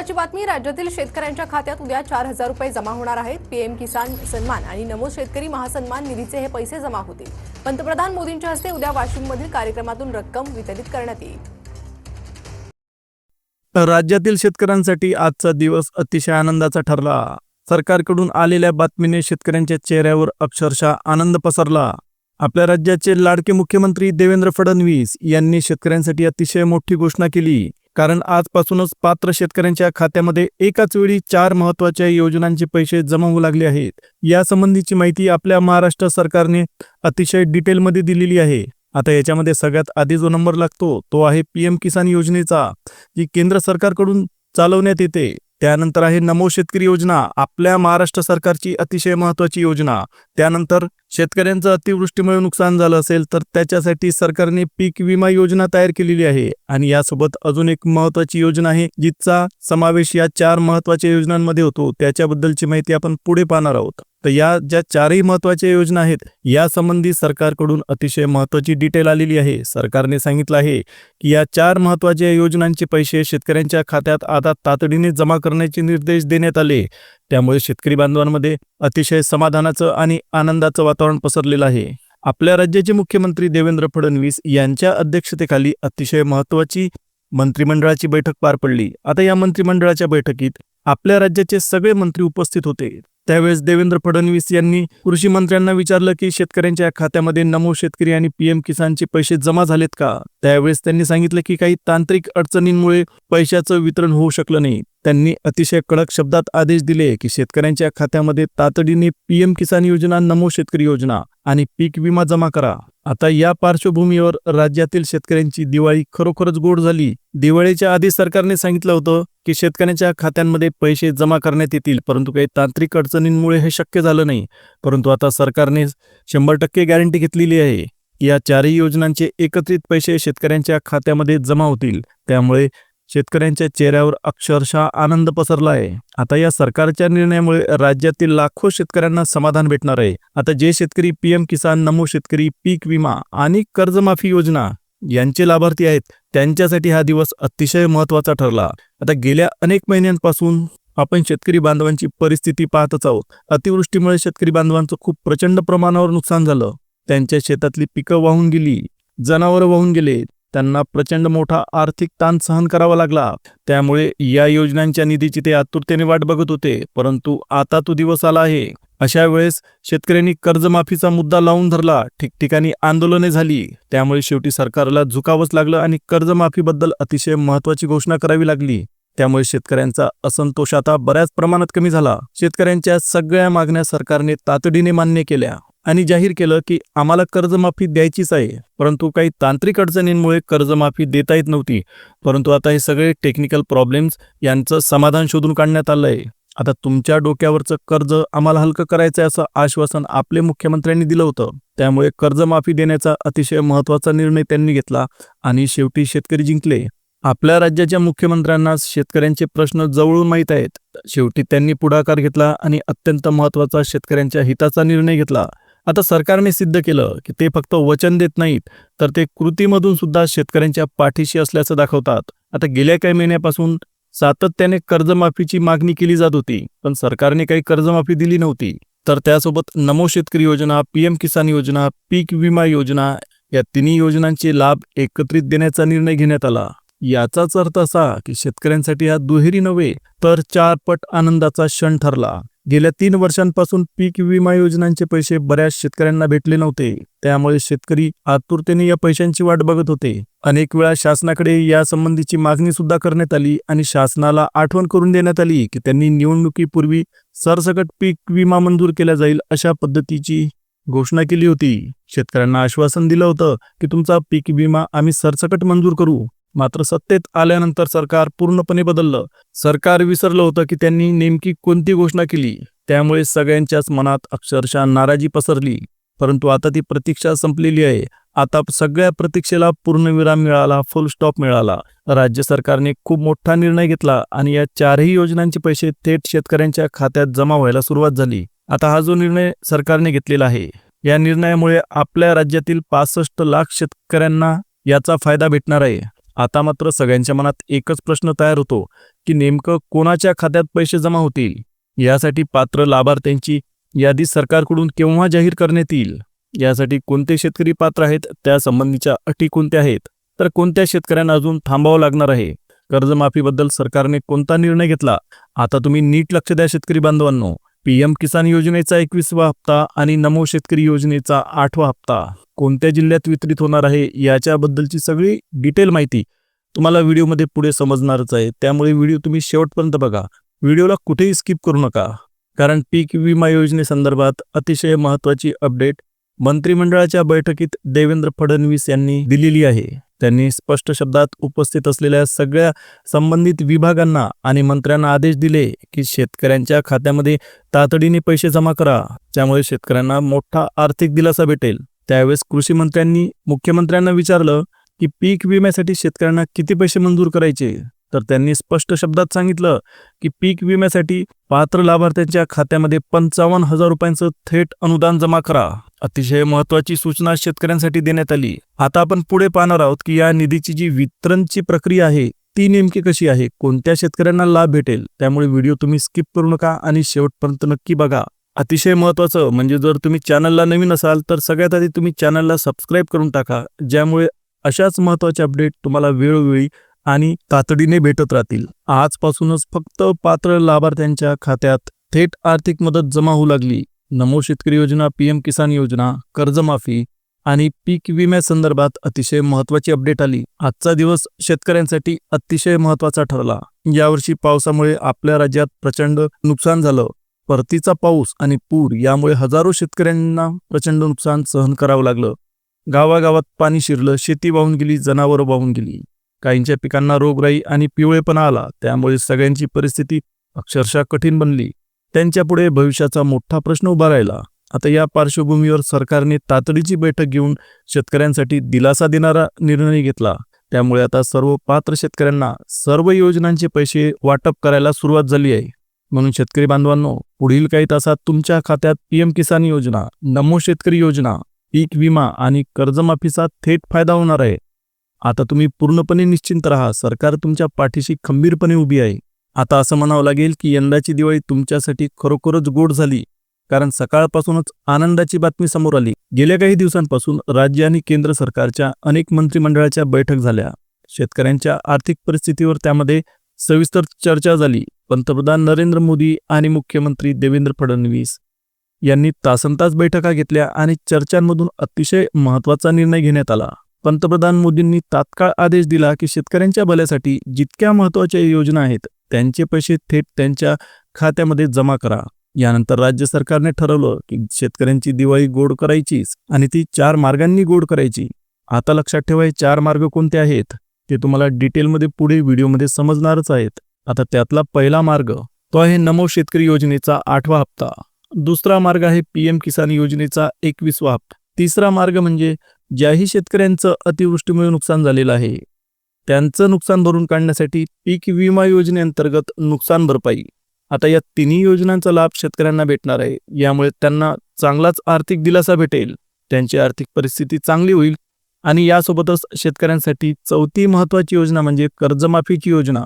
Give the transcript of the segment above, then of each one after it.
महत्वाची बातमी राज्यातील शेतकऱ्यांच्या खात्यात उद्या चार हजार रुपये जमा होणार आहेत. पीएम किसान सन्मान आणि नमो शेतकरी महासन्मान निधीचे हे पैसे जमा होतील. पंतप्रधान मोदींच्या हस्ते उद्या वाशिममधील कार्यक्रमातून रक्कम वितरित करण्यात येईल. राज्यातील शेतकऱ्यांसाठी आजचा दिवस अतिशय आनंदाचा ठरला. सरकारकडून आलेल्या बातमीने शेतकऱ्यांच्या चेहऱ्यावर अक्षरशः आनंद पसरला. आपल्या राज्याचे लाडके मुख्यमंत्री देवेंद्र फडणवीस यांनी शेतकऱ्यांसाठी अतिशय मोठी घोषणा केली. कारण आजपासूनच पात्र शेतकऱ्यांच्या खात्यामध्ये एकाच वेळी चार महत्त्वाच्या योजनांचे पैसे जमा होऊ लागले आहेत. यासंबंधीची माहिती आपल्या महाराष्ट्र सरकारने अतिशय डिटेलमध्ये दिलेली आहे. आता याच्यामध्ये सगळ्यात आधी जो नंबर लागतो तो आहे पीएम किसान योजनेचा जी केंद्र सरकारकडून चालवण्यात येते. त्यानंतर आहे नमो शेतकरी योजना आपल्या महाराष्ट्र सरकारची अतिशय महत्वाची योजना. त्यानंतर शेतकऱ्यांचं अतिवृष्टीमुळे नुकसान झालं असेल तर त्याच्यासाठी सरकारने पीक विमा योजना तयार केलेली आहे. आणि यासोबत अजून एक महत्वाची योजना आहे जिचा समावेश या चार महत्त्वाच्या योजनांमध्ये होतो. त्याच्याबद्दलची माहिती आपण पुढे पाहणार आहोत. तर या ज्या चारही महत्त्वाच्या योजना आहेत यासंबंधी सरकारकडून अतिशय महत्वाची डिटेल आलेली आहे. सरकारने सांगितलं आहे की या चार महत्त्वाच्या योजनांचे पैसे शेतकऱ्यांच्या खात्यात आता तातडीने जमा करण्याचे निर्देश देण्यात आले. त्यामुळे शेतकरी बांधवांमध्ये अतिशय समाधानाचं आणि आनंदाचं वातावरण पसरलेलं आहे. आपल्या राज्याचे मुख्यमंत्री देवेंद्र फडणवीस यांच्या अध्यक्षतेखाली अतिशय महत्वाची मंत्रिमंडळाची बैठक पार पडली. आता या मंत्रिमंडळाच्या बैठकीत आपल्या राज्याचे सगळे मंत्री उपस्थित होते. त्यावेळेस देवेंद्र फडणवीस यांनी कृषी मंत्र्यांना विचारलं की शेतकऱ्यांच्या खात्यामध्ये नमो शेतकरी आणि पीएम किसानचे पैसे जमा झालेत का? त्यावेळेस त्यांनी सांगितलं की काही तांत्रिक अडचणींमुळे पैशाचं वितरण होऊ शकलं नाही. त्यांनी अतिशय कडक शब्दात आदेश दिले की शेतकऱ्यांच्या खात्यामध्ये तातडीने पीएम किसान योजना नमो शेतकरी योजना आणि पीक विमा जमा करा. आता या पार्श्वभूमीवर राज्यातील शेतकऱ्यांची दिवाळी खरोखरच गोड झाली. दिवाळीच्या आधी सरकारने सांगितलं होतं की शेतकऱ्यांच्या खात्यांमध्ये पैसे जमा करण्यात येतील परंतु काही तांत्रिक अडचणींमुळे हे शक्य झालं नाही. परंतु आता सरकारने शंभर टक्के गॅरंटी घेतलेली आहे. या चारही योजनांचे एकत्रित पैसे शेतकऱ्यांच्या खात्यामध्ये जमा होतील. त्यामुळे शेतकऱ्यांच्या चेहऱ्यावर अक्षरशः आनंद पसरला आहे. आता या सरकारच्या निर्णयामुळे राज्यातील लाखो शेतकऱ्यांना समाधान भेटणार आहे. आता जे शेतकरी पीएम किसान नमो शेतकरी पीक विमा आणि कर्जमाफी योजना यांचे लाभार्थी आहेत त्यांच्यासाठी हा दिवस अतिशय महत्त्वाचा ठरला. आता गेल्या अनेक महिन्यांपासून आपण शेतकरी बांधवांची परिस्थिती पाहतच आहोत. अतिवृष्टीमुळे शेतकरी बांधवांचं खूप प्रचंड प्रमाणावर नुकसान झालं. त्यांच्या शेतातली पिकं वाहून गेली जनावरं वाहून गेले त्यांना प्रचंड मोठा आर्थिक ताण सहन करावा लागला. त्यामुळे या योजनांच्या निधीची ते आतुरतेने वाट बघत होते परंतु आता तो दिवस आला आहे. अशा वेळेस शेतकऱ्यांनी कर्जमाफीचा मुद्दा लावून धरला ठिकठिकाणी आंदोलने झाली. त्यामुळे शेवटी सरकारला झुकावंच लागलं आणि कर्जमाफीबद्दल अतिशय महत्वाची घोषणा करावी लागली. त्यामुळे शेतकऱ्यांचा असंतोष आता बऱ्याच प्रमाणात कमी झाला. शेतकऱ्यांच्या सगळ्या मागण्या सरकारने तातडीने मान्य केल्या. आणि जाहीर केलं की आम्हाला कर्जमाफी द्यायचीच आहे. परंतु काही तांत्रिक अडचणींमुळे कर्जमाफी देता येत नव्हती. परंतु आता हे सगळे टेक्निकल प्रॉब्लेम्स यांचं समाधान शोधून काढण्यात आलंय. आता तुमच्या डोक्यावरचं कर्ज आम्हाला हलकं करायचं असं आश्वासन आपले मुख्यमंत्र्यांनी दिलं होतं. त्यामुळे कर्जमाफी देण्याचा अतिशय महत्त्वाचा निर्णय त्यांनी घेतला आणि शेवटी शेतकरी जिंकले. आपल्या राज्याच्या मुख्यमंत्र्यांना शेतकऱ्यांचे प्रश्न जवळून माहीत आहेत. शेवटी त्यांनी पुढाकार घेतला आणि अत्यंत महत्त्वाचा शेतकऱ्यांच्या हिताचा निर्णय घेतला. आता सरकारने सिद्ध केलं की ते फक्त वचन देत नाहीत तर ते कृतीमधून सुद्धा शेतकऱ्यांच्या पाठीशी असल्याचं दाखवतात. आता गेल्या काही महिन्यापासून सातत्याने कर्जमाफीची मागणी केली जात होती पण सरकारने काही कर्जमाफी दिली नव्हती. तर त्यासोबत नमो शेतकरी योजना पीएम किसान योजना पीक विमा योजना या तिन्ही योजनांचे लाभ एकत्रित देण्याचा निर्णय घेण्यात आला. याचाच अर्थ असा की शेतकऱ्यांसाठी हा दुहेरी नव्हे तर चारपट आनंदाचा क्षण ठरला. गेल्या तीन वर्षांपासून पीक विमा योजनांचे पैसे बऱ्याच शेतकऱ्यांना भेटले नव्हते. त्यामुळे शेतकरी आतुरतेने या पैशांची वाट बघत होते. अनेक वेळा शासनाकडे या संबंधीची मागणी सुद्धा करण्यात आली आणि शासनाला आठवण करून देण्यात आली की त्यांनी निवडणुकीपूर्वी सरसकट पीक विमा मंजूर केला जाईल अशा पद्धतीची घोषणा केली होती. शेतकऱ्यांना आश्वासन दिलं होतं की तुमचा पीक विमा आम्ही सरसकट मंजूर करू. मात्र सत्तेत आल्यानंतर सरकार पूर्णपणे बदललं. सरकार विसरलं होतं की त्यांनी नेमकी कोणती घोषणा केली. त्यामुळे सगळ्यांच्याच मनात अक्षरशः नाराजी पसरली. परंतु आता ती प्रतीक्षा संपलेली आहे. आता सगळ्या प्रतीक्षेला पूर्णविराम मिळाला फुल स्टॉप मिळाला. राज्य सरकारने खूप मोठा निर्णय घेतला आणि या चारही योजनांचे पैसे थेट शेतकऱ्यांच्या खात्यात जमा व्हायला सुरुवात झाली. आता हा जो निर्णय सरकारने घेतलेला आहे या निर्णयामुळे आपल्या राज्यातील पासष्ट लाख शेतकऱ्यांना याचा फायदा भेटणार आहे. आता मात्र सगळ्यांच्या मनात एकच प्रश्न तयार होतो की नेमकं कोणाच्या खात्यात पैसे जमा होतील? यासाठी पात्र लाभार्थ्यांची यादी सरकारकडून केव्हा जाहीर करण्यात येईल? यासाठी कोणते शेतकरी पात्र आहेत? त्यासंबंधीच्या अटी कोणत्या आहेत? तर कोणत्या शेतकऱ्यांना अजून थांबावं लागणार आहे? कर्जमाफीबद्दल सरकारने कोणता निर्णय घेतला? आता तुम्ही नीट लक्ष द्या शेतकरी बांधवांनो. पीएम किसान योजनेचा एकवीसवा हप्ता आणि नमो शेतकरी योजनेचा आठवा हप्ता कोणत्या जिल्ह्यात वितरित होणार आहे याच्याबद्दलची सगळी डिटेल माहिती तुम्हाला व्हिडिओमध्ये पुढे समजणारच आहे. त्यामुळे व्हिडिओ तुम्ही शेवटपर्यंत बघा. व्हिडिओला कुठेही स्किप करू नका. कारण पीक विमा योजनेसंदर्भात अतिशय महत्त्वाची अपडेट मंत्रिमंडळाच्या बैठकीत देवेंद्र फडणवीस यांनी दिलेली आहे. त्यांनी स्पष्ट शब्दात उपस्थित असलेल्या सगळ्या संबंधित विभागांना आणि मंत्र्यांना आदेश दिले की शेतकऱ्यांच्या खात्यामध्ये तातडीने पैसे जमा करा त्यामुळे शेतकऱ्यांना मोठा आर्थिक दिलासा भेटेल. त्यावेळेस कृषी मंत्र्यांनी मुख्यमंत्र्यांना विचारलं की पीक विम्यासाठी शेतकऱ्यांना किती पैसे मंजूर करायचे? तर त्यांनी स्पष्ट शब्दात सांगितलं की पीक विम्यासाठी पात्र लाभार्थ्यांच्या खात्यामध्ये पंचावन्न हजार रुपयांचं थेट अनुदान जमा करा. अतिशय महत्वाची सूचना शेतकऱ्यांसाठी देण्यात आली. आता आपण पुढे पाहणार आहोत की या निधीची जी वितरणची प्रक्रिया आहे ती नेमकी कशी आहे? कोणत्या शेतकऱ्यांना लाभ भेटेल? त्यामुळे व्हिडिओ तुम्ही स्किप करू नका आणि शेवटपर्यंत नक्की बघा. अतिशय महत्वाचं म्हणजे जर तुम्ही चॅनलला नवीन असाल तर सगळ्यात आधी तुम्ही चॅनलला सबस्क्राईब करून टाका ज्यामुळे अशाच महत्त्वाचे अपडेट तुम्हाला वेळोवेळी आणि तातडीने भेटत राहतील. आजपासूनच फक्त पात्र लाभार्थ्यांच्या खात्यात थेट आर्थिक मदत जमा होऊ लागली. नमो शेतकरी योजना पीएम किसान योजना कर्जमाफी आणि पीक विम्यासंदर्भात अतिशय महत्वाची अपडेट आली. आजचा दिवस शेतकऱ्यांसाठी अतिशय महत्त्वाचा ठरला. यावर्षी पावसामुळे आपल्या राज्यात प्रचंड नुकसान झालं. परतीचा पाऊस आणि पूर यामुळे हजारो शेतकऱ्यांना प्रचंड नुकसान सहन करावं लागलं. गावागावात पाणी शिरलं शेती वाहून गेली जनावरं वाहून गेली. काहींच्या पिकांना रोगराई आणि पिवळेपणा आला त्यामुळे सगळ्यांची परिस्थिती अक्षरशः कठीण बनली. त्यांच्यापुढे भविष्याचा मोठा प्रश्न उभा राहिला. आता या पार्श्वभूमीवर सरकारने तातडीची बैठक घेऊन शेतकऱ्यांसाठी दिलासा देणारा निर्णय घेतला. त्यामुळे आता सर्व पात्र शेतकऱ्यांना सर्व योजनांचे पैसे वाटप करायला सुरुवात झाली आहे. म्हणून शेतकरी बांधवांनो पुढील काही तासात तुमच्या खात्यात पीएम किसान योजना नमो शेतकरी योजना पीक विमा आणि कर्जमाफीचा थेट फायदा होणार आहे. आता तुम्ही पूर्णपणे निश्चिंत राहा. सरकार तुमच्या पाठीशी खंबीरपणे उभी आहे. आता असं म्हणावं लागेल की यंदाची दिवाळी तुमच्यासाठी खरोखरच गोड झाली कारण सकाळपासूनच आनंदाची बातमी समोर आली. गेल्या काही दिवसांपासून राज्य आणि केंद्र सरकारच्या अनेक मंत्रिमंडळाच्या बैठक झाल्या. शेतकऱ्यांच्या आर्थिक परिस्थितीवर त्यामध्ये सविस्तर चर्चा झाली. पंतप्रधान नरेंद्र मोदी आणि मुख्यमंत्री देवेंद्र फडणवीस यांनी तासनतास बैठका घेतल्या आणि चर्चांमधून अतिशय महत्त्वाचा निर्णय घेण्यात आला. पंतप्रधान मोदींनी तात्काळ आदेश दिला की शेतकऱ्यांच्या भल्यासाठी जितक्या महत्त्वाच्या योजना आहेत त्यांचे पैसे थेट त्यांच्या खात्यामध्ये जमा करा. यानंतर राज्य सरकारने ठरवलं की शेतकऱ्यांची दिवाळी गोड करायचीच आणि ती चार मार्गांनी गोड करायची. आता लक्षात ठेवा हे चार मार्ग कोणते आहेत? ते तुम्हाला डिटेलमध्ये पुढे व्हिडिओमध्ये समजणारच आहेत. आता त्यातला पहिला मार्ग तो आहे नमो शेतकरी योजनेचा आठवा हप्ता. दुसरा मार्ग आहे पीएम किसान योजनेचा एकवीसवा हप्ता. तिसरा मार्ग म्हणजे ज्याही शेतकऱ्यांचं अतिवृष्टीमुळे नुकसान झालेलं आहे. त्यांचं नुकसान भरून काढण्यासाठी पीक विमा योजनेअंतर्गत नुकसान भरपाई. आता या तिन्ही योजनांचा लाभ शेतकऱ्यांना भेटणार आहे. यामुळे त्यांना चांगलाच आर्थिक दिलासा भेटेल. त्यांची आर्थिक परिस्थिती चांगली होईल. आणि यासोबतच शेतकऱ्यांसाठी चौथी महत्वाची योजना म्हणजे कर्जमाफीची योजना.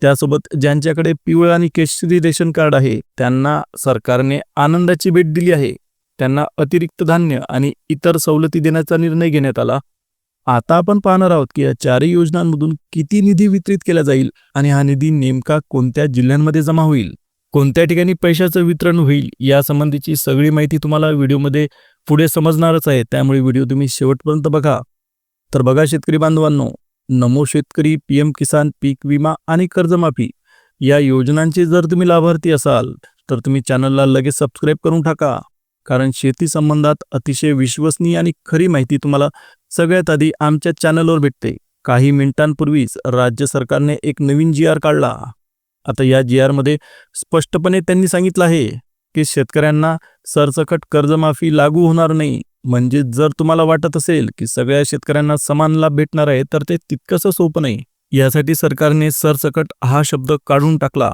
त्यासोबत ज्यांच्याकडे पिवळं आणि केशरी रेशन कार्ड आहे त्यांना सरकारने आनंदाची भेट दिली आहे. त्यांना अतिरिक्त धान्य आणि इतर सवलती देण्याचा निर्णय घेण्यात आला. आता आपण पाहणार आहोत की या चारही योजनांमधून किती निधी वितरित केला जाईल आणि हा निधी नेमका कोणत्या जिल्ह्यांमध्ये जमा होईल? कोणत्या ठिकाणी पैशाचं वितरण होईल यासंबंधीची सगळी माहिती तुम्हाला व्हिडिओमध्ये पुढे समजणारच आहे. त्यामुळे व्हिडिओ तुम्ही शेवटपर्यंत बघा. तर बघा शेतकरी बांधवांनो नमो शेतकरी पीएम किसान पीक विमा आणि कर्जमाफी या योजनांचे जर तुम्ही लाभार्थी असाल तर तुम्ही चॅनलला लगेच सबस्क्राईब करून टाका. कारण शेती संबंधात अतिशय विश्वसनीय आणि खरी माहिती तुम्हाला सगळ्यात आधी आमच्या चॅनलवर भेटते. काही मिनिटांपूर्वीच राज्य सरकारने एक नवीन जी आर काढला. आता या जी आरमध्ये स्पष्टपणे त्यांनी सांगितलं आहे की शेतकऱ्यांना सरसकट कर्जमाफी लागू होणार नाही. म्हणजे जर तुम्हाला वाटत असेल की सगळ्या शेतकऱ्यांना समान लाभ भेटणार आहे तर ते तितकंसं सोपं नाही. यासाठी सरकारने सरसकट हा शब्द काढून टाकला.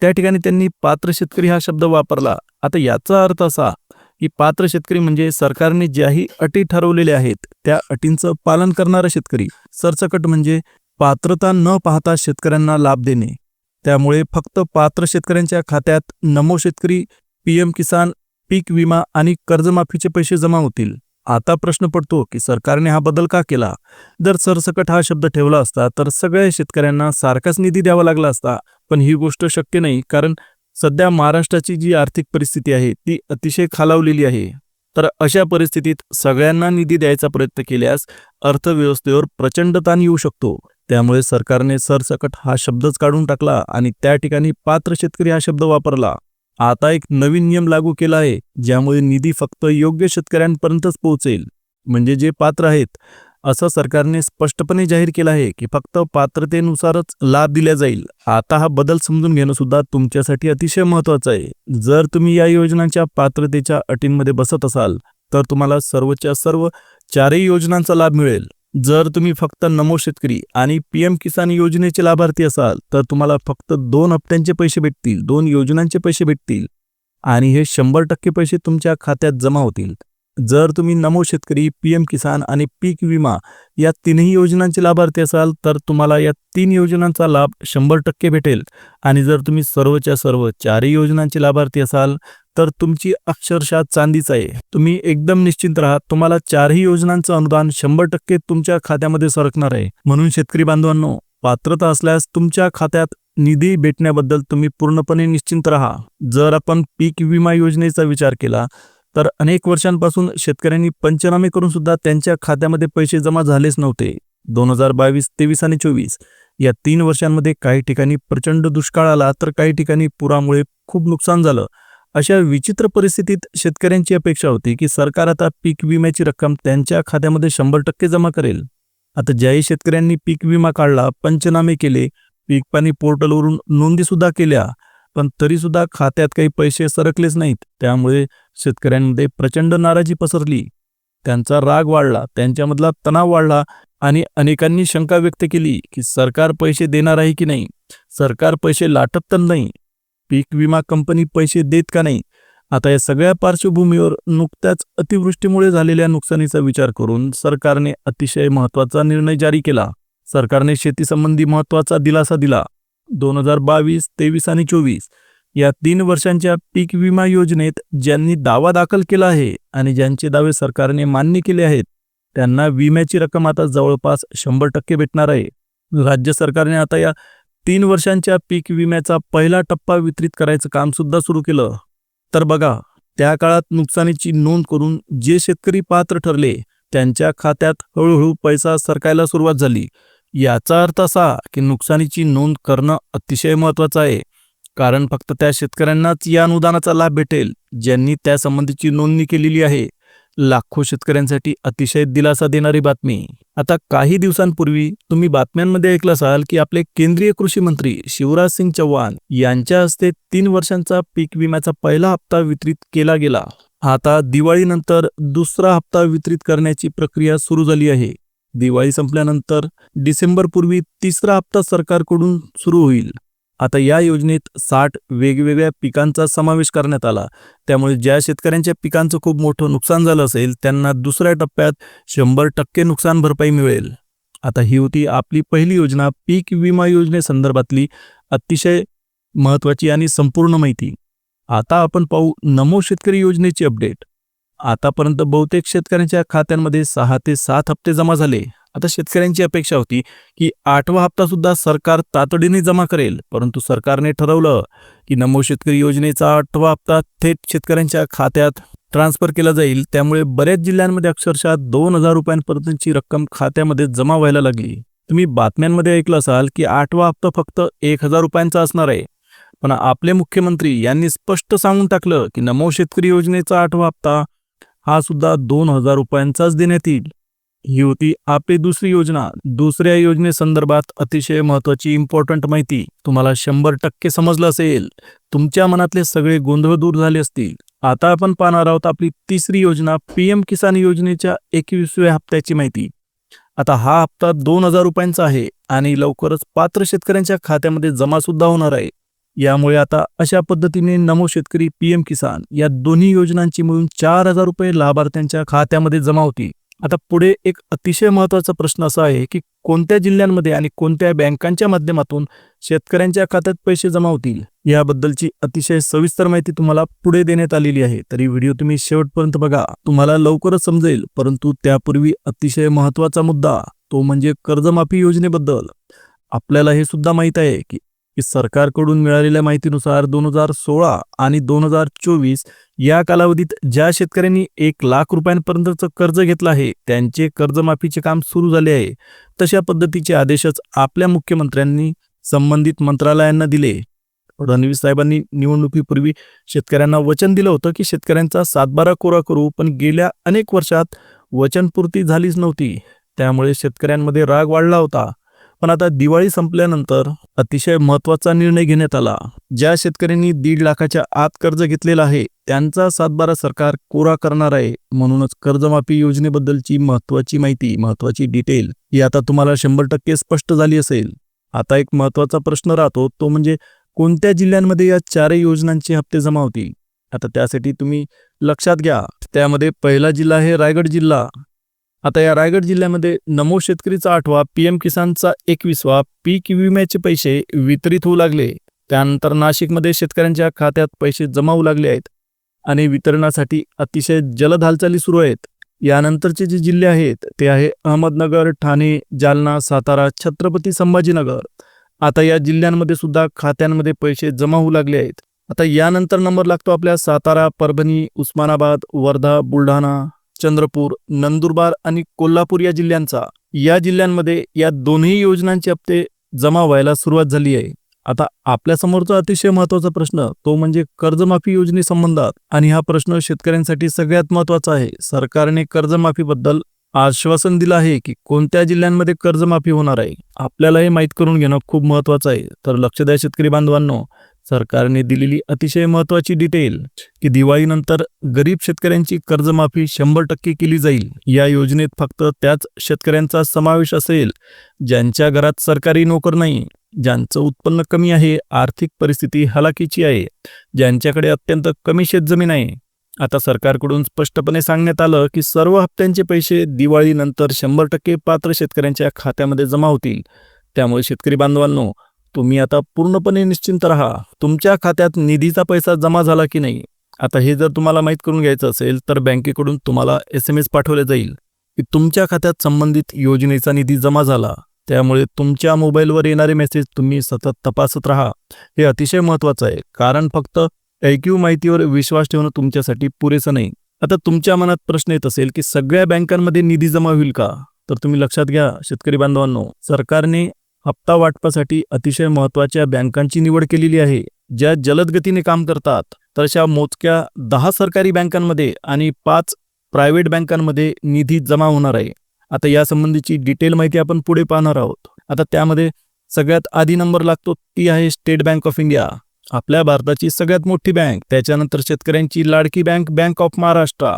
त्या ठिकाणी त्यांनी पात्र शेतकरी हा शब्द वापरला. आता याचा अर्थ असा की पात्र शेतकरी म्हणजे सरकारने ज्याही अटी ठरवलेल्या आहेत त्या अटींचं पालन करणारा शेतकरी. सरसकट म्हणजे पात्रता न पाहता शेतकऱ्यांना लाभ देणे. त्यामुळे फक्त पात्र शेतकऱ्यांच्या खात्यात नमो शेतकरी पीएम किसान पीक विमा आणि कर्जमाफीचे पैसे जमा होतील. आता प्रश्न पडतो की सरकारने हा बदल का केला? जर सरसकट हा शब्द ठेवला असता तर सगळ्या शेतकऱ्यांना सारखाच निधी द्यावा लागला असता पण ही गोष्ट शक्य नाही कारण सध्या महाराष्ट्राची जी आर्थिक परिस्थिती आहे ती अतिशय खालावलेली आहे. तर अशा परिस्थितीत सगळ्यांना निधी द्यायचा प्रयत्न केल्यास अर्थव्यवस्थेवर प्रचंड ताण येऊ शकतो. त्यामुळे सरकारने सरसकट हा शब्दच काढून टाकला आणि त्या ठिकाणी पात्र शेतकरी हा शब्द वापरला. आता एक नवीन नियम लागू केला आहे ज्यामुळे निधी फक्त योग्य शेतकऱ्यांपर्यंतच पोहोचेल. म्हणजे जे पात्र आहेत असं सरकारने स्पष्टपणे जाहीर केलं आहे की फक्त पात्रतेनुसारच लाभ दिला जाईल. आता हा बदल समजून घेणं सुद्धा तुमच्यासाठी अतिशय महत्वाचं आहे. जर तुम्ही या योजनांच्या पात्रतेच्या अटींमध्ये बसत असाल तर तुम्हाला सर्वच्या सर्व चारही योजनांचा लाभ मिळेल. जर तुम्ही फक्त नमो शेतकरी आणि पीएम किसान योजनेचे लाभार्थी असाल तर तुम्हाला फक्त दोन हप्त्यांचे पैसे भेटतील दोन योजनांचे पैसे भेटतील आणि हे शंभर टक्के पैसे तुमच्या खात्यात जमा होतील. जर तुम्ही नमो शेतकरी पीएम किसान आणि पीक विमा या तीनही योजनांचे लाभार्थी असाल तर तुम्हाला या तीन योजनांचा लाभ शंभर टक्के भेटेल. आणि जर तुम्ही सर्वच्या सर्व चारही योजनांचे लाभार्थी असाल तर तुमची अक्षरशः चांदीच आहे. तुम्ही एकदम निश्चिंत राहा. तुम्हाला चारही योजनांचं अनुदान शंभर टक्के तुमच्या खात्यामध्ये सरकणार आहे. म्हणून शेतकरी बांधवांनो पात्रता असल्यास तुमच्या खात्यात निधी भेटण्याबद्दल तुम्ही पूर्णपणे निश्चिंत राहा. जर आपण पीक विमा योजनेचा विचार केला तर अनेक वर्षांपासून शेतकऱ्यांनी पंचनामे करून सुद्धा त्यांच्या खात्यामध्ये पैसे जमा झालेच नव्हते. दोन हजार बावीस तेवीस आणि चोवीस या तीन वर्षांमध्ये काही ठिकाणी प्रचंड दुष्काळ आला तर काही ठिकाणी पुरामुळे खूप नुकसान झालं. अशा विचित्र परिस्थितीत शेतकऱ्यांची अपेक्षा होती की सरकार आता पीक विम्याची रक्कम त्यांच्या खात्यामध्ये शंभर टक्के जमा करेल. आता ज्याही शेतकऱ्यांनी पीक विमा काढला पंचनामे केले पीक पाणी पोर्टलवरून नोंदी सुद्धा केल्या पण तरी सुद्धा खात्यात काही पैसे सरकलेच नाहीत. त्यामुळे शेतकऱ्यांमध्ये प्रचंड नाराजी पसरली. त्यांचा राग वाढला त्यांच्यामधला तणाव वाढला आणि अनेकांनी शंका व्यक्त केली की सरकार पैसे देणार आहे की नाही? सरकार पैसे लाटत तर नाही. पीक विमा कंपनी पैसे देत का नाही? आता या सगळ्या पार्श्वभूमीवर नुकत्याच अतिवृष्टीमुळे झालेल्या नुकसानीचा विचार करून सरकारने अतिशय महत्त्वाचा निर्णय जारी केला. सरकारने शेतीसंबंधी महत्त्वाचा दिलासा दिला. दोन हजार बावीस तेवीस आणि चोवीस या तीन वर्षांच्या पीक विमा योजनेत ज्यांनी दावा दाखल केला आहे आणि ज्यांचे दावे सरकारने मान्य केले आहेत त्यांना विम्याची रक्कम आता जवळपास शंभर टक्के भेटणार आहे. राज्य सरकारने आता या तीन वर्षांच्या पीक विम्याचा पहिला टप्पा वितरित करायचं काम सुद्धा सुरू केलं. तर बघा त्या काळात नुकसानीची नोंद करून जे शेतकरी पात्र ठरले त्यांच्या खात्यात हळूहळू पैसा सरकायला सुरुवात झाली. याचा अर्थ असा की नुकसानीची नोंद करणं अतिशय महत्वाचं आहे. कारण फक्त त्या शेतकऱ्यांनाच या अनुदानाचा लाभ भेटेल ज्यांनी त्यासंबंधीची नोंदणी केलेली आहे. लाखो शेतकऱ्यांसाठी अतिशय दिलासा देणारी बातमी. आता काही दिवसांपूर्वी तुम्ही बातम्यांमध्ये ऐकलं असाल की आपले केंद्रीय कृषी मंत्री शिवराज सिंग चौहान यांच्या हस्ते तीन वर्षांचा पीक विम्याचा पहिला हप्ता वितरित केला गेला. आता दिवाळीनंतर दुसरा हप्ता वितरित करण्याची प्रक्रिया सुरू झाली आहे. दिवाळी संपल्यानंतर डिसेंबरपूर्वी तिसरा हप्ता सरकारकडून सुरू होईल. आता या योजनेत साठ वेगवेगळ्या पिकांचा समावेश करण्यात आला. त्यामुळे ज्या शेतकऱ्यांच्या पिकांचं खूप मोठं नुकसान झालं असेल त्यांना दुसऱ्या टप्प्यात शंभर टक्के नुकसान भरपाई मिळेल. आता ही होती आपली पहिली योजना. पीक विमा योजनेसंदर्भातली अतिशय महत्वाची आणि संपूर्ण माहिती. आता आपण पाहू नमो शेतकरी योजनेची अपडेट. आतापर्यंत बहुतेक शेतकऱ्यांच्या खात्यांमध्ये सहा ते सात हप्ते जमा झाले. आता शेतकऱ्यांची अपेक्षा होती की आठवा हप्ता सुद्धा सरकार तातडीने जमा करेल परंतु सरकारने ठरवलं की नमो शेतकरी योजनेचा आठवा हप्ता थेट शेतकऱ्यांच्या खात्यात ट्रान्सफर केला जाईल. त्यामुळे बऱ्याच जिल्ह्यांमध्ये अक्षरशः दोन हजार रुपयांपर्यंतची रक्कम खात्यामध्ये जमा व्हायला लागली. तुम्ही बातम्यांमध्ये ऐकलं असाल की आठवा हप्ता फक्त एक हजार रुपयांचा असणार आहे. पण आपले मुख्यमंत्री यांनी स्पष्ट सांगून टाकलं की नमो शेतकरी योजनेचा आठवा हप्ता हा सुद्धा दोन हजार रुपयांचाच देण्यात येईल. ही होती आपली दुसरी योजना. दुसऱ्या योजनेसंदर्भात अतिशय महत्वाची इम्पॉर्टंट माहिती तुम्हाला शंभर टक्के समजलं असेल. तुमच्या मनातले सगळे गोंधळ दूर झाले असतील. आता आपण पाहणार आहोत आपली तिसरी योजना पीएम किसान योजनेच्या एकवीसव्या हप्त्याची माहिती. आता हा हप्ता दोन हजार रुपयांचा आहे आणि लवकरच पात्र शेतकऱ्यांच्या खात्यामध्ये जमा सुद्धा होणार आहे. यामुळे आता अशा पद्धतीने नमो शेतकरी पीएम किसान या दोन्ही योजनांची मिळून चार हजार रुपये लाभार्थ्यांच्या खात्यामध्ये जमा होती आता पुढे एक अतिशय महत्त्वाचा प्रश्न असा आहे की कोणत्या जिल्ह्यांमध्ये आणि कोणत्या बँकांच्या माध्यमातून शेतकऱ्यांच्या खात्यात पैसे जमा होतील? याबद्दलची अतिशय सविस्तर माहिती तुम्हाला पुढे देण्यात आलेली आहे. तरी व्हिडिओ तुम्ही शेवटपर्यंत बघा. तुम्हाला लवकरच समजेल परंतु त्यापूर्वी अतिशय महत्त्वाचा मुद्दा तो म्हणजे कर्जमाफी योजनेबद्दल. आपल्याला हे सुद्धा माहीत आहे की की सरकारकडून मिळालेल्या माहितीनुसार दोन हजार सोळा आणि दोन हजार चोवीस या कालावधीत ज्या शेतकऱ्यांनी एक लाख रुपयांपर्यंतचं कर्ज घेतलं आहे त्यांचे कर्जमाफीचे काम सुरू झाले आहे. तशा पद्धतीचे आदेशच आपल्या मुख्यमंत्र्यांनी संबंधित मंत्रालयांना दिले. फडणवीस साहेबांनी निवडणुकीपूर्वी शेतकऱ्यांना वचन दिलं होतं की शेतकऱ्यांचा सातबारा कोरा करू पण गेल्या अनेक वर्षात वचनपूर्ती झालीच नव्हती. त्यामुळे शेतकऱ्यांमध्ये राग वाढला होता. पण आता दिवाळी संपल्यानंतर अतिशय महत्त्वाचा निर्णय घेण्यात आला. ज्या शेतकऱ्यांनी दीड लाखाच्या आत कर्ज घेतलेलं आहे त्यांचा सातबारा सरकार कोरा करणार आहे. म्हणूनच कर्जमाफी योजनेबद्दलची महत्वाची माहिती महत्वाची डिटेल ही आता तुम्हाला शंभर टक्के स्पष्ट झाली असेल. आता एक महत्त्वाचा प्रश्न राहतो तो म्हणजे कोणत्या जिल्ह्यांमध्ये या चारही योजनांचे हप्ते जमा होतील? आता त्यासाठी तुम्ही लक्षात घ्या. त्यामध्ये पहिला जिल्हा आहे रायगड जिल्हा. आता या रायगड जिल्ह्यामध्ये नमो शेतकरीचा आठवा पीएम किसानचा एकवीसवा पीक विम्याचे पैसे वितरित होऊ लागले. त्यानंतर नाशिकमध्ये शेतकऱ्यांच्या खात्यात पैसे जमा होऊ लागले आहेत आणि वितरणासाठी अतिशय जलद हालचाली सुरू आहेत. यानंतरचे जे जिल्हे आहेत ते आहे अहमदनगर ठाणे जालना सातारा छत्रपती संभाजीनगर. आता या जिल्ह्यांमध्ये सुद्धा खात्यांमध्ये पैसे जमा होऊ लागले आहेत. आता यानंतर नंबर लागतो आपल्या सातारा परभणी उस्मानाबाद वर्धा बुलढाणा. चंद्रपूर नंदुरबार आणि कोल्हापूर या जिल्ह्यांचा. या जिल्ह्यांमध्ये या दोन्ही योजनांचे हप्ते जमा व्हायला सुरुवात झाली आहे. आता आपल्यासमोरचा अतिशय महत्त्वाचा प्रश्न तो म्हणजे कर्जमाफी योजनेसंबंधात. आणि हा प्रश्न शेतकऱ्यांसाठी सगळ्यात महत्त्वाचा आहे. सरकारने कर्जमाफीबद्दल आश्वासन दिलं आहे की कोणत्या जिल्ह्यांमध्ये कर्जमाफी होणार आहे आपल्याला हे माहीत करून घेणं खूप महत्वाचं आहे. तर लक्ष द्या शेतकरी बांधवांनो. सरकारने दिलेली अतिशय महत्वाची डिटेल की दिवाळीनंतर गरीब शेतकऱ्यांची कर्जमाफी शंभर टक्के केली जाईल. या योजनेत फक्त त्याच शेतकऱ्यांचा समावेश असेल ज्यांच्या घरात सरकारी नोकर नाही ज्यांचं उत्पन्न कमी आहे आर्थिक परिस्थिती हलाखीची आहे ज्यांच्याकडे अत्यंत कमी शेतजमीन आहे. आता सरकारकडून स्पष्टपणे सांगण्यात आलं की सर्व हप्त्यांचे पैसे दिवाळीनंतर शंभर टक्के पात्र शेतकऱ्यांच्या खात्यामध्ये जमा होतील. त्यामुळे शेतकरी बांधवांनो तुम्ही आता पूर्णपणे निश्चिंत राहा. तुमच्या खात्यात निधीचा पैसा जमा झाला की नाही? आता हे जर तुम्हाला माहीत करून घ्यायचं असेल तर बँकेकडून तुम्हाला एस एम एस पाठवले जाईल. की तुमच्या खात्यात संबंधित योजनेचा निधी जमा झाला. त्यामुळे तुमच्या मोबाईलवर येणारे मेसेज तुम्ही सतत तपासत राहा. हे अतिशय महत्त्वाचं आहे कारण फक्त ऐकीव माहितीवर विश्वास ठेवणं तुमच्यासाठी पुरेसं नाही. आता तुमच्या मनात प्रश्न येत असेल की सगळ्या बँकांमध्ये निधी जमा होईल का? तर तुम्ही लक्षात घ्या शेतकरी बांधवांनो सरकारने हप्ता वाटपासाठी अतिशय महत्त्वाच्या बँकांची निवड केलेली आहे ज्या जलद गतीने काम करतात. तर अशा मोजक्या दहा सरकारी बँकांमध्ये आणि पाच प्रायव्हेट बँकांमध्ये निधी जमा होणार आहे. आता यासंबंधीची डिटेल माहिती आपण पुढे पाहणार आहोत. आता त्यामध्ये सगळ्यात आधी नंबर लागतो ती आहे स्टेट बँक ऑफ इंडिया. आपल्या भारताची सगळ्यात मोठी बँक त्याच्यानंतर शेतकऱ्यांची लाडकी bank bank of Maharashtra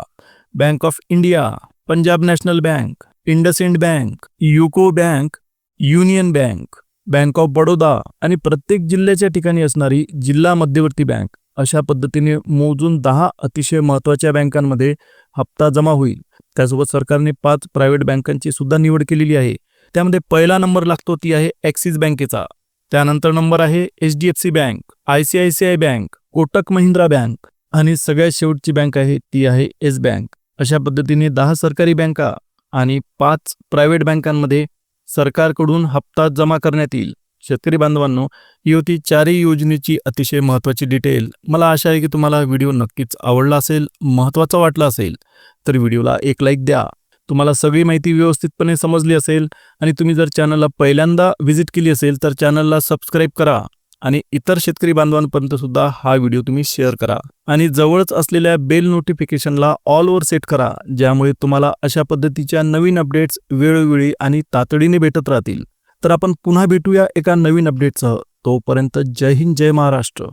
bank of India Punjab national bank IndusInd bank UCO bank union bank bank of Baroda आणि प्रत्येक जिल्ह्याच्या ठिकाणी असणारी जिल्हा मध्यवर्ती बँक अशा पद्धतीने मोजून दहा अतिशय महत्त्वाच्या बँकांमध्ये हप्ता जमा होईल. त्यासोबत सरकारने पाच प्रायव्हेट बँकांची सुद्धा निवड केलेली आहे. त्यामध्ये पहिला नंबर लागतो ती आहे ॲक्सिस बँकेचा. त्यानंतर नंबर आहे H D F C bank I C I C I bank Kotak Mahindra bank आणि सगळ्यात शेवटची बँक आहे ती आहे येस बँक. अशा पद्धतीने दहा सरकारी बँका आणि पाच प्रायव्हेट बँकांमध्ये सरकारकडून हप्ता जमा करण्यात येईल. शेतकरी बांधवांनो ही होती चारही योजनेची अतिशय महत्त्वाची डिटेल मला आशा आहे की तुम्हाला व्हिडिओ नक्कीच आवडला असेल महत्त्वाचा वाटला असेल तर व्हिडिओला एक लाईक द्या. तुम्हाला सगळी माहिती व्यवस्थितपणे समजली असेल आणि तुम्ही जर चॅनलला पहिल्यांदा व्हिजिट केली असेल तर चॅनलला सबस्क्राईब करा. आणि इतर शेतकरी बांधवांपर्यंत सुद्धा हा व्हिडिओ तुम्ही शेअर करा. आणि जवळच असलेल्या बेल नोटिफिकेशनला ऑलवर सेट करा ज्यामुळे तुम्हाला अशा पद्धतीच्या नवीन अपडेट्स वेळोवेळी आणि तातडीने भेटत राहतील. तर आपण पुन्हा भेटूया एका नवीन अपडेटसह. तोपर्यंत जय हिंद जय महाराष्ट्र.